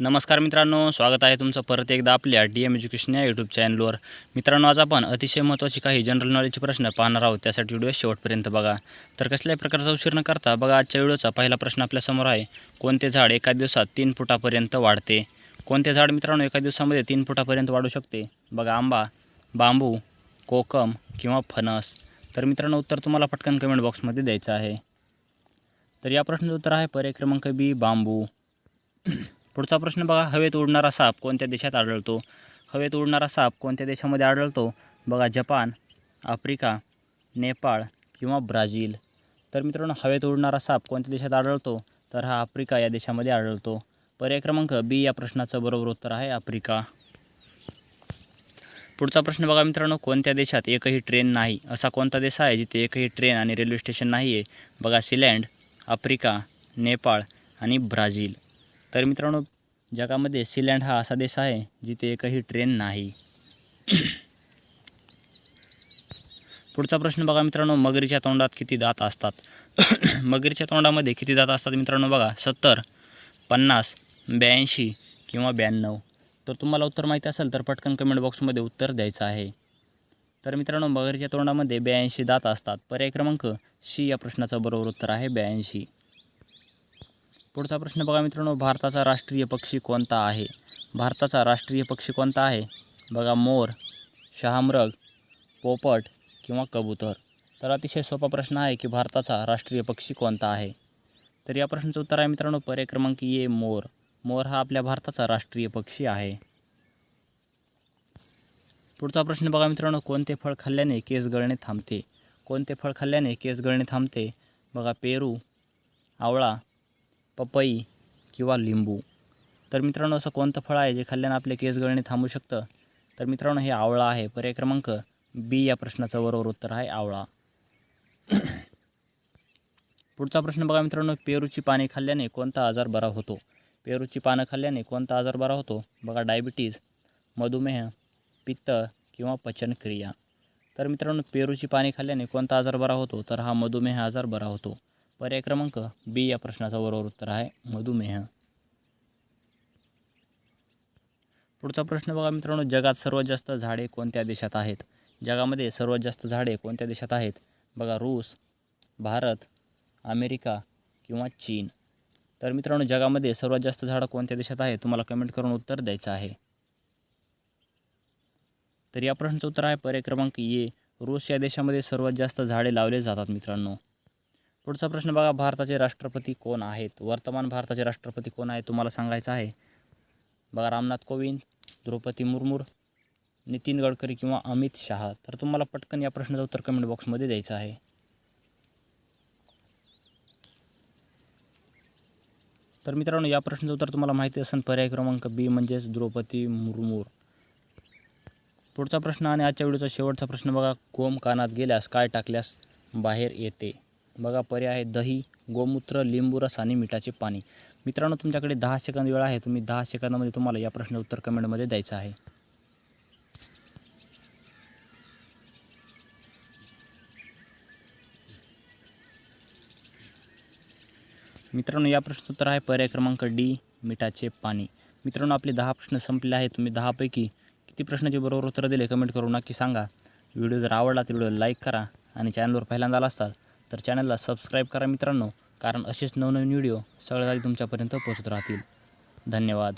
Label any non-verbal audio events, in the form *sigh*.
नमस्कार मित्रांनो स्वागत आहे तुमचं परत एकदा आपल्या डी एम एज्युकेशन या यूट्यूब चॅनलवर मित्रांनो आज आपण अतिशय महत्त्वाचे काही जनरल नॉलेजचे प्रश्न पाहणार आहोत त्यासाठी व्हिडिओ शेवटपर्यंत बघा. तर कसल्याही प्रकारचा उशीर न करता बघा आजच्या व्हिडिओचा पहिला प्रश्न आपल्यासमोर आहे कोणते झाड एका दिवसात तीन फुटापर्यंत वाढते? कोणते झाड मित्रांनो एका दिवसामध्ये तीन फुटापर्यंत वाढू शकते? बघा आंबा बांबू कोकम किंवा फणस. तर मित्रांनो उत्तर तुम्हाला पटकन कमेंट बॉक्समध्ये द्यायचं आहे. तर या प्रश्नाचं उत्तर आहे पर्याय क्रमांक बी बांबू. पुढचा प्रश्न बघा हवेत उडणारा साप कोणत्या देशात आढळतो? हवेत उडणारा साप कोणत्या देशामध्ये आढळतो? बघा जपान आफ्रिका नेपाळ किंवा ब्राझील. तर मित्रांनो हवेत उडणारा साप कोणत्या देशात आढळतो? तर हा आफ्रिका या देशामध्ये आढळतो. पर्याय क्रमांक बी या प्रश्नाचं बरोबर उत्तर आहे आफ्रिका. पुढचा प्रश्न बघा मित्रांनो कोणत्या देशात एकही ट्रेन नाही? असा कोणता देश आहे जिथे एकही ट्रेन आणि रेल्वे स्टेशन नाही आहे बघा सिलँड आफ्रिका नेपाळ आणि ब्राझील. तर मित्रांनो जगामध्ये सिलँड हा असा देश आहे जिथे एकही ट्रेन नाही. *clears throat* पुढचा प्रश्न बघा मित्रांनो मगरीच्या तोंडात किती दात असतात? *clears throat* मगरीच्या तोंडामध्ये किती दात असतात मित्रांनो बघा? सत्तर पन्नास ब्याऐंशी किंवा ब्याण्णव. तर तुम्हाला उत्तर माहिती असेल तर पटकन कमेंट बॉक्समध्ये उत्तर द्यायचं आहे. तर मित्रांनो मगरीच्या तोंडामध्ये ब्याऐंशी दात असतात. पर्याय क्रमांक शी या प्रश्नाचं बरोबर उत्तर आहे ब्याऐंशी. पुढचा प्रश्न बघा मित्रांनो भारताचा राष्ट्रीय पक्षी कोणता आहे? भारताचा राष्ट्रीय पक्षी कोणता आहे? बघा मोर शहामृग पोपट किंवा कबूतर. तर अतिशय सोपा प्रश्न आहे की भारताचा राष्ट्रीय पक्षी कोणता आहे? तर या प्रश्नाचं उत्तर आहे मित्रांनो पर्याय क्रमांक ये मोर. मोर हा आपल्या भारताचा राष्ट्रीय पक्षी आहे. पुढचा प्रश्न बघा मित्रांनो कोणते फळ खाल्ल्याने केस गळणे थांबते? कोणते फळ खाल्ल्याने केस गळणे थांबते? बघा पेरू आवळा पपई किंवा लिंबू. तर मित्रांनो असं कोणतं फळ आहे जे खाल्ल्यानं आपले केस गळणे थांबू शकतं? तर मित्रांनो हे आवळा आहे. पर्याय क्रमांक बी या प्रश्नाचं बरोबर उत्तर आहे आवळा. *clears throat* पुढचा प्रश्न बघा मित्रांनो पेरूची पाने खाल्ल्याने कोणता आजार बरा होतो? पेरूची पानं खाल्ल्याने कोणता आजार बरा होतो? बघा डायबिटीज मधुमेह पित्त किंवा पचनक्रिया. तर मित्रांनो पेरूची पाने खाल्ल्याने कोणता आजार बरा होतो? तर हा मधुमेह आजार बरा होतो. पर्याय क्रमांक बी या प्रश्नाचं बरोबर उत्तर आहे मधुमेह. पुढचा प्रश्न बघा मित्रांनो जगात सर्वात जास्त झाडे कोणत्या देशात आहेत? जगामध्ये सर्वात जास्त झाडे कोणत्या देशात आहेत? बघा रूस भारत अमेरिका किंवा चीन. तर मित्रांनो जगामध्ये सर्वात जास्त झाडं कोणत्या देशात आहेत? तुम्हाला कमेंट करून उत्तर द्यायचं आहे. तर या प्रश्नाचं उत्तर आहे पर्याय क्रमांक ये रूस या देशामध्ये सर्वात जास्त झाडे लावले जातात मित्रांनो. पुढचा प्रश्न बघा भारताचे राष्ट्रपती कोण आहेत? वर्तमान भारताचे राष्ट्रपती कोण आहेत तुम्हाला सांगायचं आहे? बघा रामनाथ कोविंद द्रौपदी मुर्मू नितीन गडकरी किंवा अमित शहा. तर तुम्हाला पटकन या प्रश्नाचं उत्तर कमेंट बॉक्समध्ये द्यायचं आहे. तर मित्रांनो या प्रश्नाचं उत्तर तुम्हाला माहिती असेल पर्याय क्रमांक बी म्हणजेच द्रौपदी मुर्मू. पुढचा प्रश्न आणि आजच्या व्हिडिओचा शेवटचा प्रश्न बघा कोंब कानात गेल्यास काय टाकल्यास बाहेर येते? बघा पर्याय आहे दही गोमूत्र लिंबू रस आणि मिठाचे पाणी. मित्रांनो तुमच्याकडे दहा सेकंद वेळ आहे. तुम्ही दहा सेकंदामध्ये तुम्हाला या प्रश्न उत्तर कमेंटमध्ये द्यायचं आहे. मित्रांनो या प्रश्न उत्तर आहे पर्याय क्रमांक डी मिठाचे पाणी. मित्रांनो आपले दहा प्रश्न संपले आहेत. तुम्ही दहापैकी किती प्रश्नाचे बरोबर उत्तर दिले कमेंट करू नक्की सांगा. व्हिडिओ जर आवडला तर व्हिडिओ लाईक करा आणि चॅनलवर पहिल्यांदा आला असतात तर चॅनलला सबस्क्राईब करा मित्रांनो कारण असेच नवनवीन व्हिडिओ सगळ्यात आधी तुमच्यापर्यंत पोहोचत राहतील. धन्यवाद.